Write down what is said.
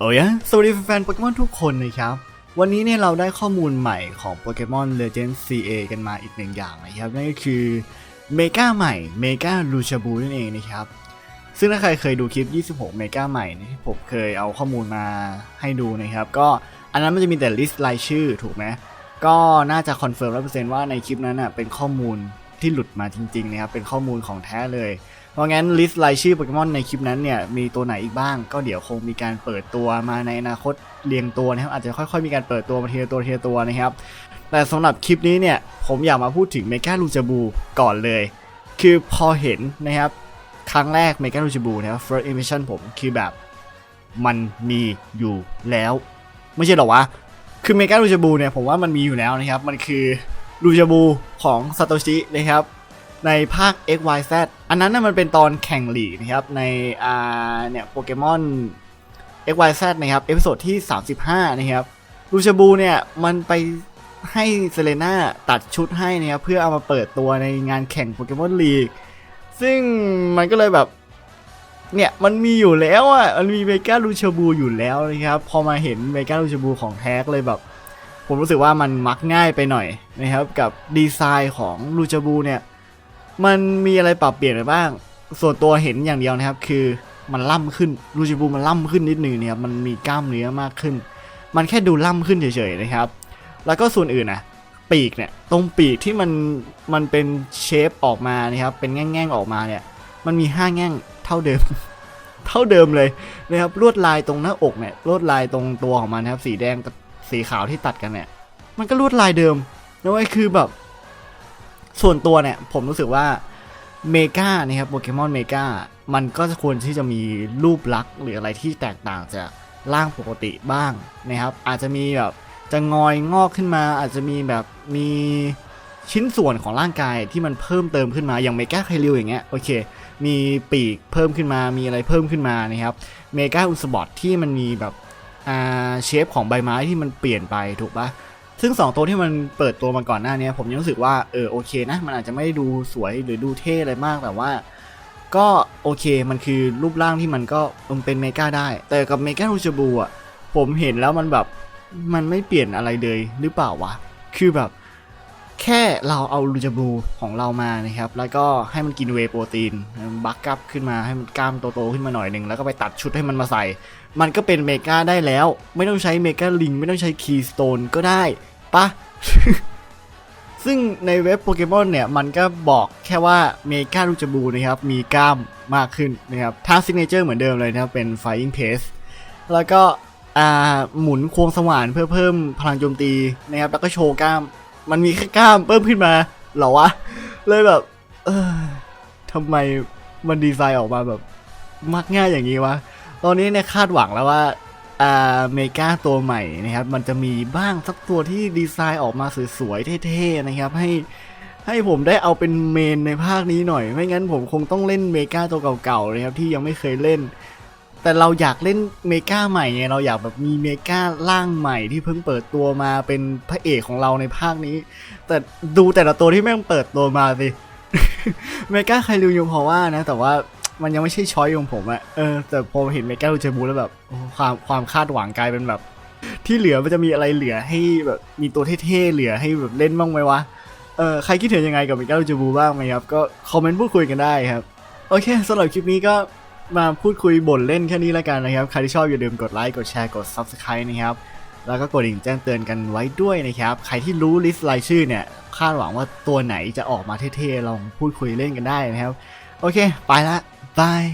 โอ้ยะสวัสดีแฟนๆโปเกมอนทุกคนนะครับ วันนี้เนี่ยเราได้ข้อมูลใหม่ของโปเกมอน Legend CA กันมาอีกหนึ่งอย่างนะครับ นั่นก็คือเมกาใหม่เมกาลูชาบูนั่นเองนะครับ ซึ่งถ้าใครเคยดูคลิป 26 เมกาใหม่นี่ยที่ผมเคยเอาข้อมูลมาให้ดูนะครับ ก็อันนั้นมันจะมีแต่ลิสต์รายชื่อถูกไหมก็น่าจะคอนเฟิร์มร้อเปอร์เซ็นต์ว่าในคลิปนั้นอะเป็นข้อมูลที่หลุดมาจริงๆนะครับเป็นข้อมูลของแท้เลย ราะงั้นลิสต์รายชื่อโปเกมอนในคลิปนั้นเนี่ยมีตัวไหนอีกบ้าง ก็เดี๋ยวคงมีการเปิดตัวมาในอนาคตเรียงตัวนะครับอาจจะค่อยๆมีการเปิดตัวมาเทีละตัวเทีละตัวนะครับ แต่สำหรับคลิปนี้เนี่ยผมอยากมาพูดถึงเมกาลูจาบูก่อนเลย คือพอเห็นนะครับครั้งแรกเมกาลูจาบูนะครับ first impression ผมคือแบบมันมีอยู่แล้ว ไม่ใช่หรอวะ คือเมกาลูจาบูเนี่ยผมว่ามันมีอยู่แล้วนะครับ มันคือลูจาบูของซาโตชินะครับ ในภาค XYZ อันนั้นน่ะมันเป็นตอนแข่งหลีกนะครับ ในอ่าเนี่ยโปเกมอน XYZ นะครับ เอพิโซดที่ 35 นะครับลูชาบูเนี่ย มันไปให้เซเลน่าตัดชุดให้นะครับ เพื่อเอามาเปิดตัวในงานแข่งโปเกมอนลีกซึ่งมันก็เลยแบบ เนี่ย มันมีอยู่แล้วอะ มันมีเมกาลูชาบูอยู่แล้วนะครับ พอมาเห็นเมกาลูชาบูของแท้กเลยแบบ ผมรู้สึกว่ามันมักง่ายไปหน่อยนะครับ กับดีไซน์ของลูชาบูเนี่ย มันมีอะไรปรับเปลี่ยนไปบ้าง ส่วนตัวเห็นอย่างเดียวนะครับ คือมันล่ำขึ้นลูจิบูมันล่ำขึ้นนิดนึงเนี่ยมันมีกล้ามเนื้อมากขึ้น มันแค่ดูล่ำขึ้นเฉยๆนะครับ แล้วก็ส่วนอื่นนะปีกเนี่ยตรงปีกที่มันมันเป็นเชฟออกมานะครับ เป็นแง่งๆออกมาเนี่ย มันมีห้าแง่งเท่าเดิม เท่าเดิมเลยนะครับลวดลายตรงหน้าอกเนี่ยลวดลายตรงตัวของมันนะครับ สีแดงกับสีขาวที่ตัดกันเนี่ย มันก็ลวดลายเดิมนะเว้ยคือแบบ ส่วนตัวเนี่ย ผมรู้สึกว่าเมกานะครับโปเกมอนเมกามันก็จะควรที่จะมีรูปลักษณ์หรืออะไรที่แตกต่างจากร่างปกติบ้างนะครับ อาจจะมีแบบจะงอยงอกขึ้นมา อาจจะมีแบบมีชิ้นส่วนของร่างกายที่มันเพิ่มเติมขึ้นมาอย่างเมกาไคลิวอย่างเงี้ยโอเค มีปีกเพิ่มขึ้นมามีอะไรเพิ่มขึ้นมานะครับเมกาอุสบอทที่มันมีแบบอ่าเชฟของใบไม้ที่มันเปลี่ยนไปถูกปะ ซึ่ง 2 ตัวที่มันเปิดตัวมาก่อนหน้านี้ผมยังรู้สึกว่าเออโอเคนะ มันอาจจะไม่ได้ดูสวยหรือดูเท่อะไรมากแต่ว่า ก็โอเคมันคือรูปร่างที่มันก็มันเป็นเมกาได้ แต่กับเมการูชบูอะผมเห็นแล้วมันแบบมันไม่เปลี่ยนอะไรเลยหรือเปล่าวะคือแบบ ค่เราเอาลูจาบูของเรามานะครับ แล้วก็ให้มันกินเวโปรตีน บักกัพขึ้นมาให้มันกล้ามโตๆขึ้นมาหน่อยหนึ่งแล้วก็ไปตัดชุดให้มันมาใส่ มันก็เป็นเมกาได้แล้ว ไม่ต้องใช้เมกาลิง ไม่ต้องใช้คีย์สโตนก็ได้ปะซึ่งในเว็บโปเกมอนเนี่ย มันก็บอกแค่ว่าเมกาลูจาบูนะครับ มีกล้ามมากขึ้นนะครับท่าซิกเนเจอร์เหมือนเดิมเลยนะครับ เป็น Flying Pace แล้วก็หมุนควงสว่านเพื่อเพิ่มพลังโจมตีนะครับ แล้วก็โชว์กล้าม มันมีแค่กล้ามเพิ่มขึ้นมาเหรอวะ เลยแบบ เออทำไมมันดีไซน์ออกมาแบบมักง่ายอย่างนี้วะ ตอนนี้เนี่ยคาดหวังแล้วว่าอ่าเมกาตัวใหม่นะครับ มันจะมีบ้างสักตัวที่ดีไซน์ออกมาสวยๆเท่ๆนะครับ ให้ให้ผมได้เอาเป็นเมนในภาคนี้หน่อย ไม่งั้นผมคงต้องเล่นเมกาตัวเก่าๆนะครับที่ยังไม่เคยเล่น แต่เราอยากเล่นเมกาใหม่ไงเราอยากแบบมีเมการ่างใหม่ที่เพิ่งเปิดตัวมาเป็นพระเอกของเราในภาคนี้ แต่ดูแต่ละตัวที่แม่งเปิดตัวมาสิเมกาไคลิวยังพอว่านะ แต่ว่ามันยังไม่ใช่ช้อยของผมอะเออแต่พอเห็นเมกาลูเจบูแล้วแบบความความคาดหวังกลายเป็นแบบ ที่เหลือมันจะมีอะไรเหลือให้แบบมีตัวเท่ๆเหลือให้แบบเล่นบ้างไหมวะเออใครคิดเห็นยังไงกับเมกาลูเจบูบ้างไหมครับก็คอมเมนต์พูดคุยกันได้ครับโอเคสำหรับคลิปนี้ก็ มาพูดคุยบ่นเล่นแค่นี้แล้วกันนะครับ ใครที่ชอบอย่าลืมกดไลค์ กดแชร์ กด Subscribe นะครับ แล้วก็กดดิ่งแจ้งเตือนกันไว้ด้วยนะครับ ใครที่รู้ลิสต์รายชื่อเนี่ย คาดหวังว่าตัวไหนจะออกมาเท่ๆ ลองพูดคุยเล่นกันได้นะครับ โอเค ไปละบาย